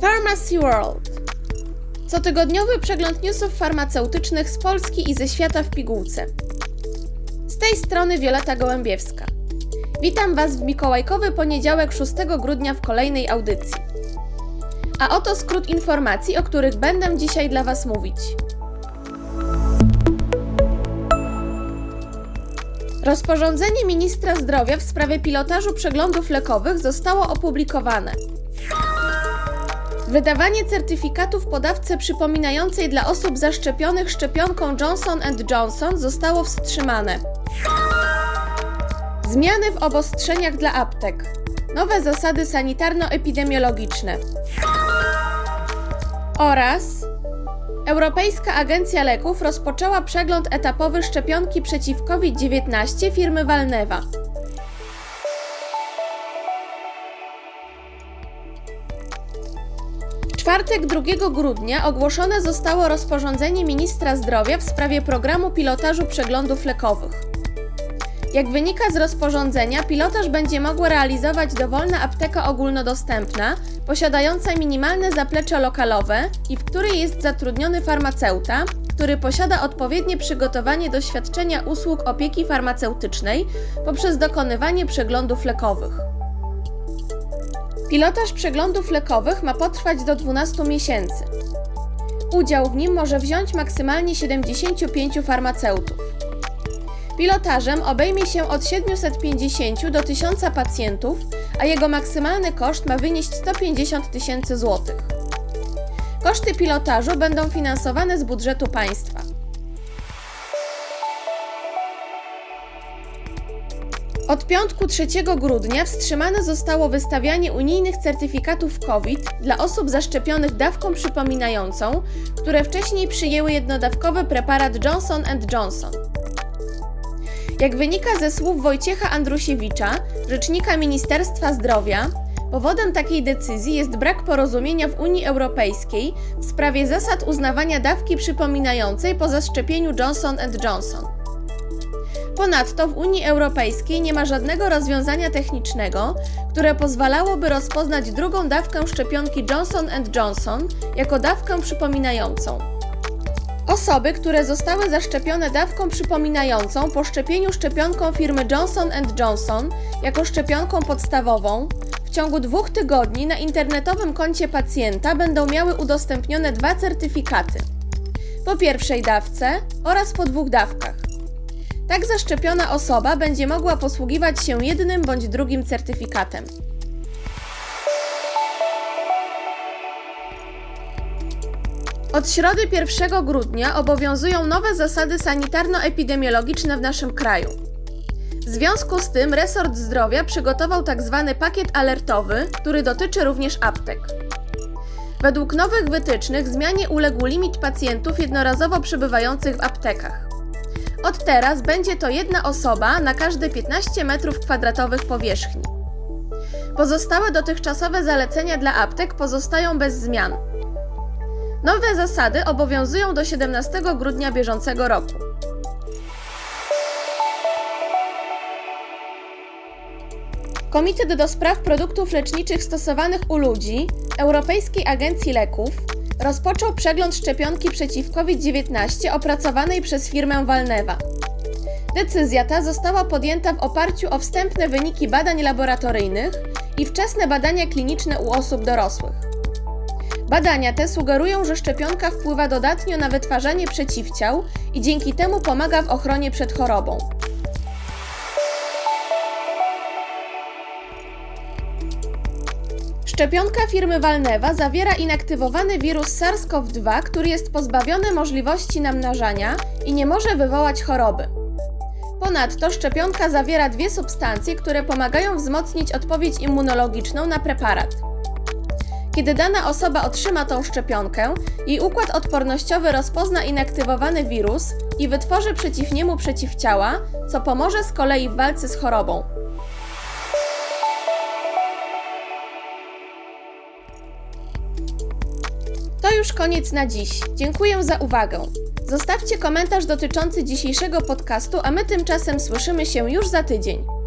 Pharmacy World. Cotygodniowy przegląd newsów farmaceutycznych z Polski i ze świata w pigułce. Z tej strony Wioleta Gołębiewska. Witam Was w mikołajkowy poniedziałek 6 grudnia w kolejnej audycji. A oto skrót informacji, o których będę dzisiaj dla Was mówić. Rozporządzenie ministra zdrowia w sprawie pilotażu przeglądów lekowych zostało opublikowane. Wydawanie certyfikatów podawcy przypominającej dla osób zaszczepionych szczepionką Johnson Johnson zostało wstrzymane. Zmiany w obostrzeniach dla aptek. Nowe zasady sanitarno-epidemiologiczne. Oraz Europejska Agencja Leków rozpoczęła przegląd etapowy szczepionki przeciw COVID-19 firmy Valneva. W czwartek 2 grudnia ogłoszone zostało rozporządzenie ministra zdrowia w sprawie programu pilotażu przeglądów lekowych. Jak wynika z rozporządzenia, pilotaż będzie mogła realizować dowolna apteka ogólnodostępna, posiadająca minimalne zaplecze lokalowe i w której jest zatrudniony farmaceuta, który posiada odpowiednie przygotowanie do świadczenia usług opieki farmaceutycznej poprzez dokonywanie przeglądów lekowych. Pilotaż przeglądów lekowych ma potrwać do 12 miesięcy. Udział w nim może wziąć maksymalnie 75 farmaceutów. Pilotażem obejmie się od 750 do 1000 pacjentów, a jego maksymalny koszt ma wynieść 150 tysięcy złotych. Koszty pilotażu będą finansowane z budżetu państwa. Od piątku 3 grudnia wstrzymane zostało wystawianie unijnych certyfikatów COVID dla osób zaszczepionych dawką przypominającą, które wcześniej przyjęły jednodawkowy preparat Johnson Johnson. Jak wynika ze słów Wojciecha Andrusiewicza, rzecznika Ministerstwa Zdrowia, powodem takiej decyzji jest brak porozumienia w Unii Europejskiej w sprawie zasad uznawania dawki przypominającej po zaszczepieniu Johnson Johnson. Ponadto w Unii Europejskiej nie ma żadnego rozwiązania technicznego, które pozwalałoby rozpoznać drugą dawkę szczepionki Johnson Johnson jako dawkę przypominającą. Osoby, które zostały zaszczepione dawką przypominającą po szczepieniu szczepionką firmy Johnson Johnson jako szczepionką podstawową, w ciągu dwóch tygodni na internetowym koncie pacjenta będą miały udostępnione dwa certyfikaty. Po pierwszej dawce oraz po dwóch dawkach. Tak zaszczepiona osoba będzie mogła posługiwać się jednym bądź drugim certyfikatem. Od środy 1 grudnia obowiązują nowe zasady sanitarno-epidemiologiczne w naszym kraju. W związku z tym resort zdrowia przygotował tzw. Tak pakiet alertowy, który dotyczy również aptek. Według nowych wytycznych zmianie uległ limit pacjentów jednorazowo przebywających w aptekach. Od teraz będzie to jedna osoba na każde 15 m2 powierzchni. Pozostałe dotychczasowe zalecenia dla aptek pozostają bez zmian. Nowe zasady obowiązują do 17 grudnia bieżącego roku. Komitet do spraw produktów leczniczych stosowanych u ludzi Europejskiej Agencji Leków rozpoczął przegląd szczepionki przeciw COVID-19 opracowanej przez firmę Valneva. Decyzja ta została podjęta w oparciu o wstępne wyniki badań laboratoryjnych i wczesne badania kliniczne u osób dorosłych. Badania te sugerują, że szczepionka wpływa dodatnio na wytwarzanie przeciwciał i dzięki temu pomaga w ochronie przed chorobą. Szczepionka firmy Valneva zawiera inaktywowany wirus SARS-CoV-2, który jest pozbawiony możliwości namnażania i nie może wywołać choroby. Ponadto szczepionka zawiera dwie substancje, które pomagają wzmocnić odpowiedź immunologiczną na preparat. Kiedy dana osoba otrzyma tą szczepionkę, jej układ odpornościowy rozpozna inaktywowany wirus i wytworzy przeciw niemu przeciwciała, co pomoże z kolei w walce z chorobą. To już koniec na dziś. Dziękuję za uwagę. Zostawcie komentarz dotyczący dzisiejszego podcastu, a my tymczasem słyszymy się już za tydzień.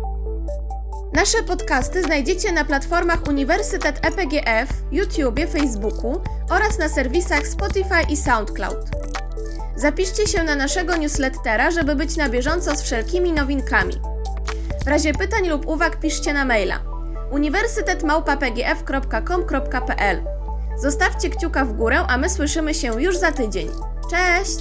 Nasze podcasty znajdziecie na platformach Uniwersytet EPGF, YouTubie, Facebooku oraz na serwisach Spotify i SoundCloud. Zapiszcie się na naszego newslettera, żeby być na bieżąco z wszelkimi nowinkami. W razie pytań lub uwag piszcie na maila uniwersytetmałpa.pgf.com.pl Zostawcie kciuka w górę, a my słyszymy się już za tydzień. Cześć!